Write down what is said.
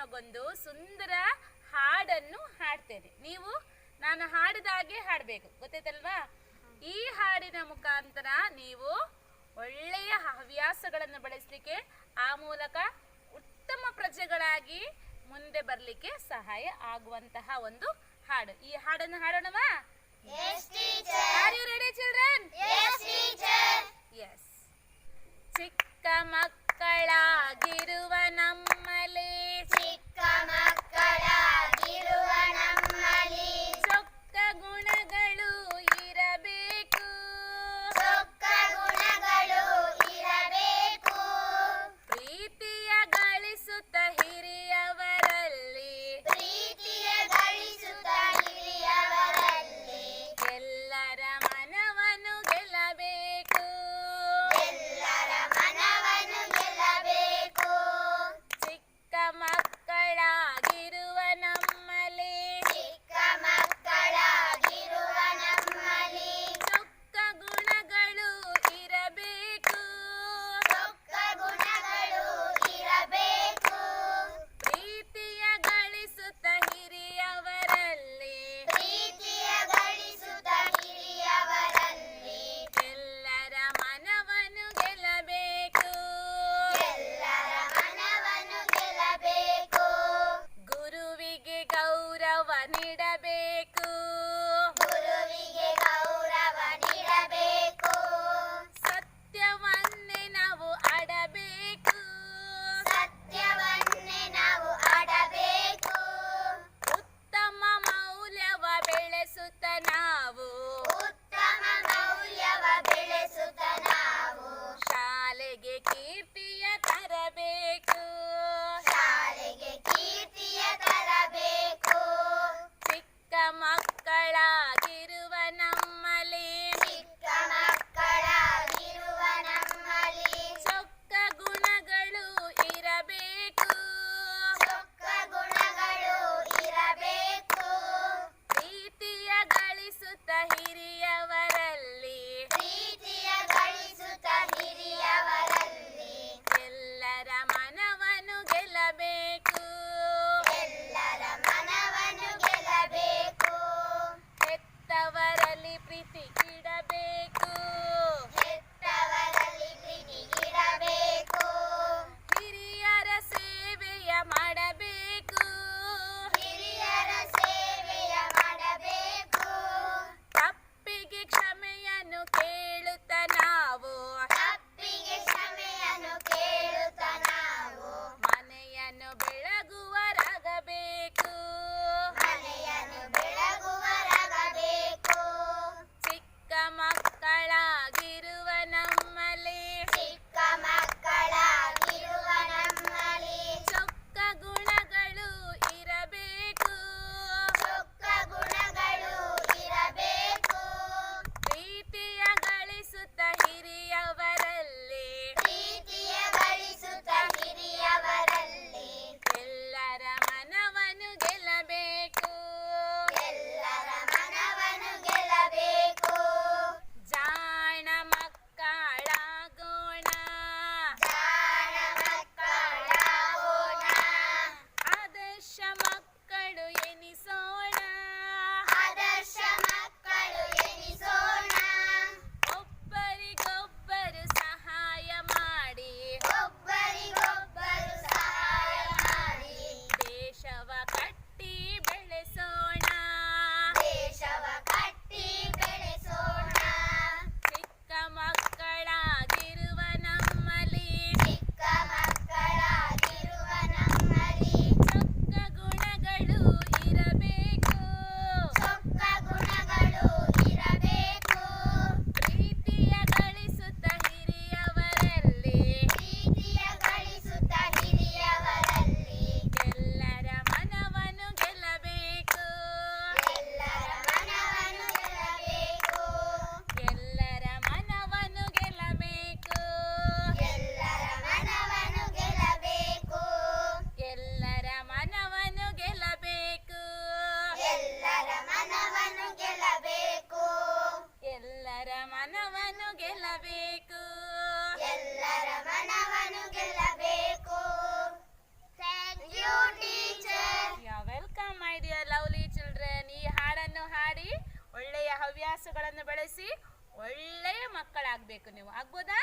ನಿಮಗೊಂದು ಸುಂದರ ಹಾಡನ್ನು ಹಾಡ್ತೇನೆ. ನೀವು ನಾನು ಹಾಡಿದಾಗೆ ಹಾಡಬೇಕು. ಗೊತ್ತಾಯ್ತಲ್ವಾ? ಈ ಹಾಡಿನ ಮುಖಾಂತರ ನೀವು ಒಳ್ಳೆಯ ಹವ್ಯಾಸಗಳನ್ನು ಬೆಳೆಸಲಿಕ್ಕೆ ಆ ಮೂಲಕ ಉತ್ತಮ ಪ್ರಜೆಗಳಾಗಿ ಮುಂದೆ ಬರಲಿಕ್ಕೆ ಸಹಾಯ ಆಗುವಂತಹ ಒಂದು ಹಾಡು. ಈ ಹಾಡನ್ನು ಹಾಡೋಣವಾ? ಚಿಕ್ಕ teacher. ಬೆಳಗು ಬೆಳೆಸಿ ಒಳ್ಳೆಯ ಮಕ್ಕಳಾಗಬೇಕು ನೀವು. ಆಗ್ಬೋದಾ.